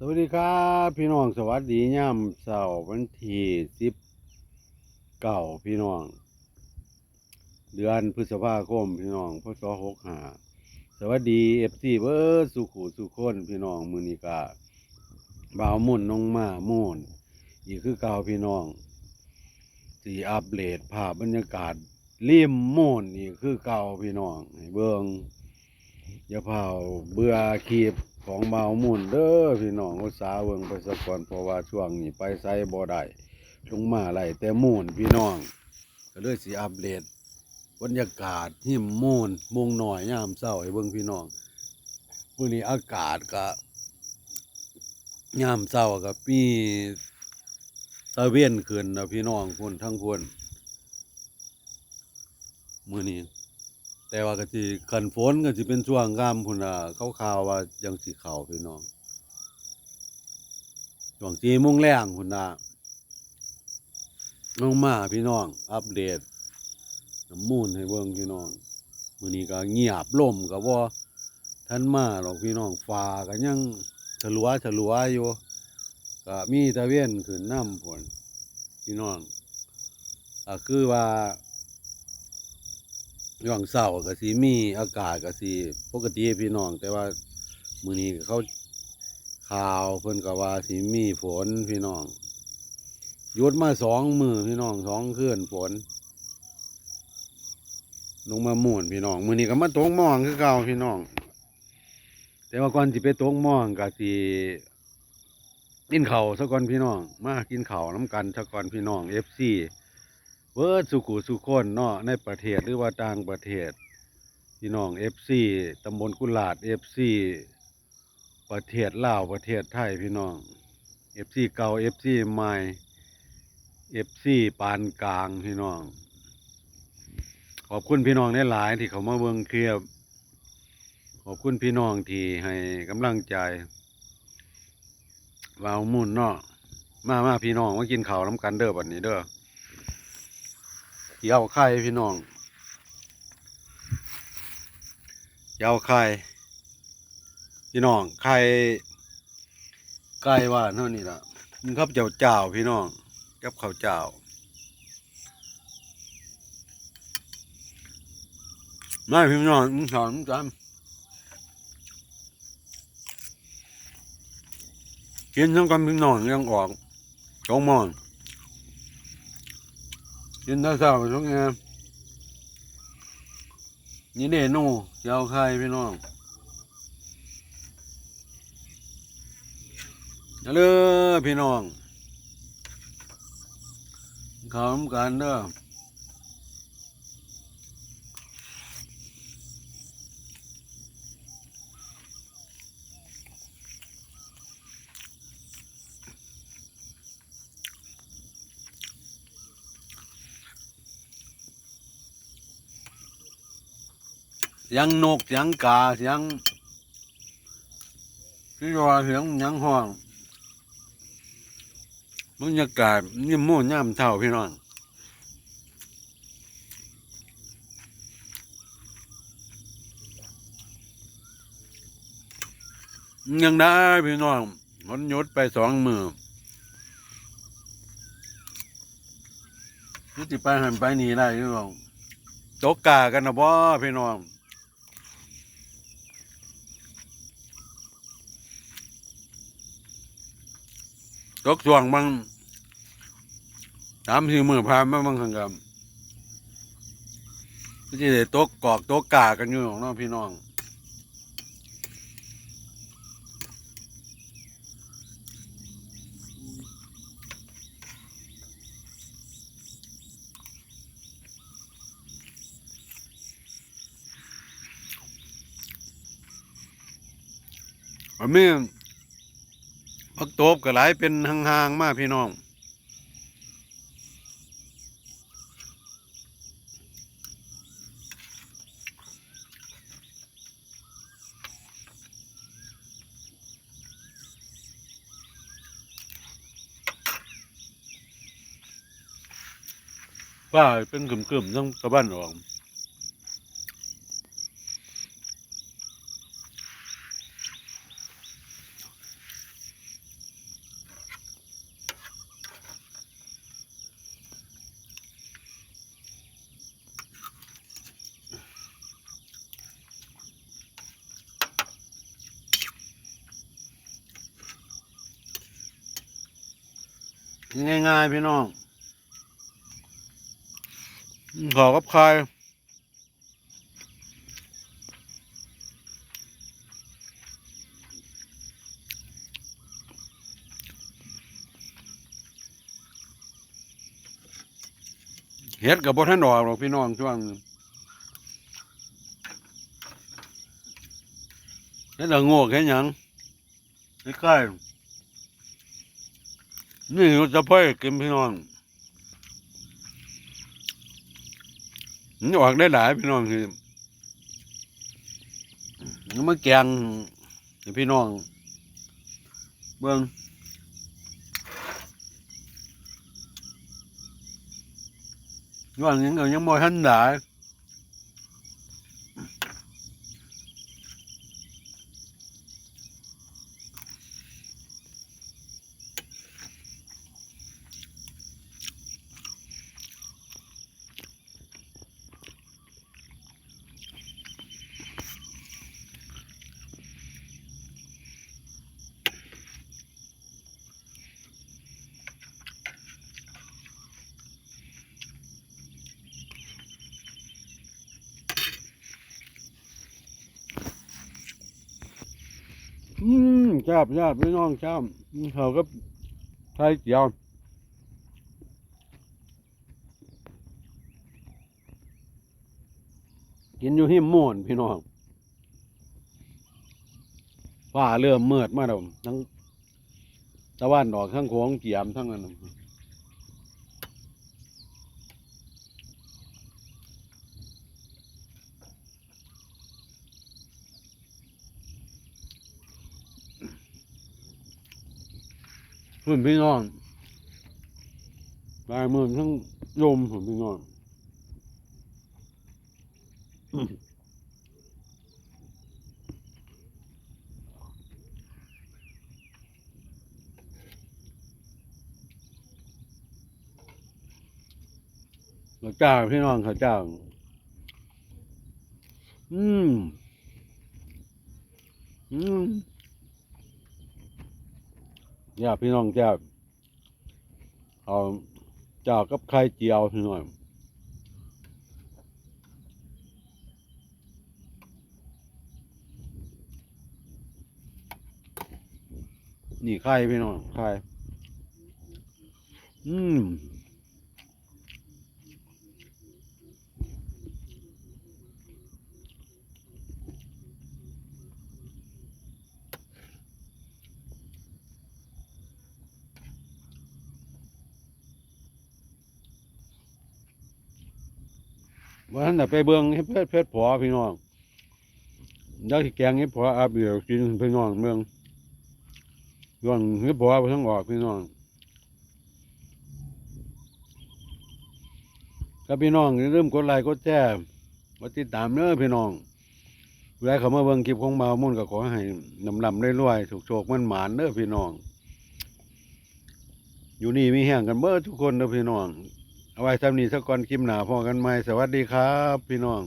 สวัสดีครับพี่น้องสวัสดีย่ำเสาร์วันที่สิบเก้าพี่น้อง เดือนพฤษภาคมพี่น้องพศหกห้าสวัสดีเอฟซีเบิร์สุขุสุขคนพี่น้องมือนิกาบ่าวมุ่นน้องมามุ่นอีกคือเก่าพี่น้องสีอัปเดตภาพบรรยากาศริมมุ่นอีกคือเก่าพี่น้องให้เบิงอย่าเผาเบื่อขีบ ของเบามุนเด้อพี่น้องอุตสาเบิ่งไปสักก่อนเพราะว่าช่วงนี้ไปไสบ่ได้ลงมาไหลแต่มุนพี่น้อง ก็เลยสิอัปเดตบรรยากาศหิมมูนมุงหน่อยยามเช้าให้เบิ่งพี่น้องมื้อนี้อากาศก็ยามเช้าก็มีตะเวนขึ้นนะพี่น้องคนทั้งคนมื้อนี้ แต่ว่าก็สิคันฝนก็สิเป็นช่วงงามพุ่นน่ะเขาข่าวว่ายังสิเข้าพี่น้องช่วง4โมงแรงพุ่นน่ะลงมาพี่น้อง อัปเดตน้ำมูลให้เบิ่งพี่น้องมื้อนี้ก็เงียบล่มก็บ่ทันมาหรอกพี่น้องฟ้าก็ยังฉลัวฉลัวอยู่ก็มีตะเวนขึ้นน้ำพุ่นพี่น้องก็คือว่า ช่วงเช้าก็สิมีอากาศก็สิปกติพี่น้อง แต่ว่ามื้อนี้เขาข่าวเพิ่นก็ว่าสิมีฝนพี่น้องยุดมาสองมือพี่น้องสองคืนฝนลงมาหมุนพี่น้อง มื้อนี้ก็มาตกหมองคือเก่าพี่น้อง แต่ว่าก่อนสิไปตกหมองก็สิกินเข้าวซะก่อนพี่น้อง มากินเข้าน้ำกันซะก่อนพี่น้อง FC เบิดสุขุสุขคนเนาะในประเทศหรือว่าต่างประเทศพี่น้องเอฟซีตำบลกุหลาดเอฟซีประเทศลาวประเทศไทยพี่น้องเอฟซีเก่าเอฟซีใหม่เอฟซีปานกลางพี่น้อง ขอบคุณพี่น้องหลายที่เขามาเบิ่งเคลียบขอบคุณพี่น้องที่ให้กำลังใจวาวมุ่นเนาะมามาพี่น้องมากินข้าวน้ำกันเด้อบัดนี้เด้อ เกี่ยวไข่พี่น้องเกี่ยวไข่พี่น้องไข่ไก่ว่าเท่านี้ละมันครับเจ้าเจ้าพี่น้องกับข้าวเจ้า ไม่พี่น้องมึงสอนมึงจำกินทั้งกันพี่น้องยังออกจงมอน กินได้เช้าช่วงนี้นี่เด่นูเจ้าไข่พี่น้องเอาเลยพี่น้องขำกันเด้อ เสียังนกเสียังกาเสียังพี่ว่าเสียงหยังห้องบรรยากาศนี่ม่วย่ำเท่าพี่น้องยังได้พี่น้องมันยุดไปสองมือที่จะไปหันไปหนีได้พี่น้องตกกากันนะบ่พี่น้อง ตกช่วงบางสามสี่มือพานมาบางครั้งกับก็จะได้ตกกอกตกกากันอยู่ของน้องพี่น้องอันนี้ พักโตบก็หลายเป็นห่างๆ มากพี่น้องป้าเป็นกลุ่มๆต้องตะบ้านออก ง่าย ๆ พี่น้องอืมขอกับใครเฮ็ดกับบ่ท่านออกหรอกพี่น้องช่วงเฮ็ดละโงกเฮ็ดหยังใกล้ นี่เราจะพ่อยกินพี่น้องมันออกได้หลายพี่น้องคือมันมาแกงพี่น้อง เบิ่งว่าอย่างเงี้ยยังบ่ทันได้ อืมชอบชอบพี่น้องชอบเขาก็ไทยเกียวกินอยู่หิ่ม่วนพี่น้องฟ้าเริ่มมืดมาแล้วทั้งตะวันดอกทั้งโขงเกียมทั้งนั้น น่ะพุ่นพี่น้องลายมือทั้งลมพุ่นพี่น้องอืมข้าวเจ้าพี่น้องข้าวเจ้า อืม อืมอ ย่าพี่น้องเจ้าเอาเจ้ากับไข่เจียวพี่น้องนี่ไข่พี่น้องไข่อืม ว่าท่านน่ะไปเบิ่งเฮ็ดเพชรเพชรพอพี่น้องเดี๋ยวสิแกงเฮ็ดพออาบเดียวกินพี่น้องเมืองย้อนเฮ็ดพอไปทั้งออกพี่น้องก็พี่น้องอย่มกดไลค์กดแชร์กดติดตามเด้อพี่น้องผู้ใดเขามาเบิ่งคลิปของบ่ามุ่นก็ขอให้นำลำรวยๆโชคมันหมานเด้อพี่น้องอยู่นี่มีแห้งกันเบิดทุกคนเด้อพี่น้อง เอาไว้ทำนี้สักก่อนคลิปหนาพอกันไหมสวัสดีครับ พี่น้อง